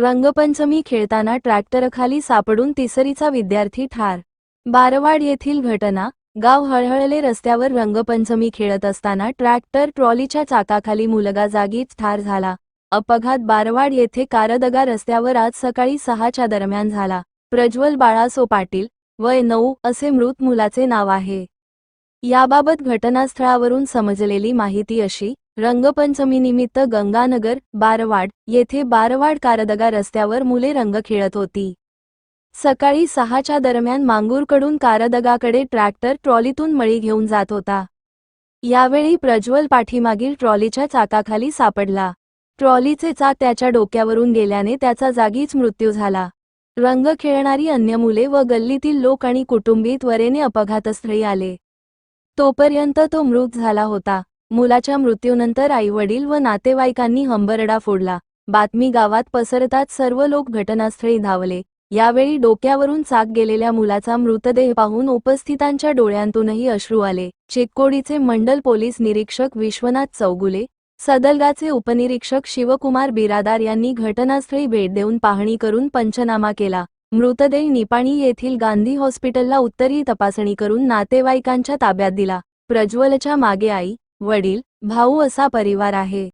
रंगपंचमी खेळताना ट्रॅक्टरखाली सापडून तिसरीचा विद्यार्थी ठार. बारवाड येथील घटना गाव हळहळले रस्त्यावर रंगपंचमी खेळत असताना ट्रॅक्टर ट्रॉलीच्या चाकाखाली मुलगा जागीच ठार झाला. अपघात बारवाड येथे कारदगा रस्त्यावर आज सकाळी सहाच्या दरम्यान झाला. प्रज्वल बाळासो पाटील वय नऊ असे मृत मुलाचे नाव आहे. याबाबत घटनास्थळावरून समजलेली माहिती अशी रंगपंचमीनिमित्त गंगानगर बारवाड येथे बारवाड कारदगा रस्त्यावर मुले रंग खेळत होती. सकाळी सहाच्या दरम्यान मांगूरकडून कारदगाकडे ट्रॅक्टर ट्रॉलीतून मळी घेऊन जात होता. यावेळी प्रज्वल पाठीमागील ट्रॉलीच्या चाकाखाली सापडला. ट्रॉलीचे चाक त्याच्या डोक्यावरून गेल्याने त्याचा जागीच मृत्यू झाला. रंग खेळणारी अन्य मुले व गल्लीतील लोक आणि कुटुंबी त्वरेने अपघातस्थळी आले. तोपर्यंत तो मृत झाला होता. मुलाच्या मृत्यूनंतर आईवडील व नातेवाईकांनी हंबरडा फोडला. बातमी गावात पसरताच सर्व लोक घटनास्थळी धावले. यावेळी डोक्यावरून चाक गेलेल्या मुलाचा मृतदेह पाहून उपस्थितांच्या डोळ्यांतूनही अश्रू आले. चिक्कोडीचे मंडल पोलीस निरीक्षक विश्वनाथ चौगुले सदलगाचे उपनिरीक्षक शिवकुमार बिरादार यांनी घटनास्थळी भेट देऊन पाहणी करून पंचनामा केला. मृतदेह निपाणी येथील गांधी हॉस्पिटलला उत्तरी तपासणी करून नातेवाईकांच्या ताब्यात दिला. प्रज्वलच्या मागे आई वडील भाऊ असा परिवार आहे.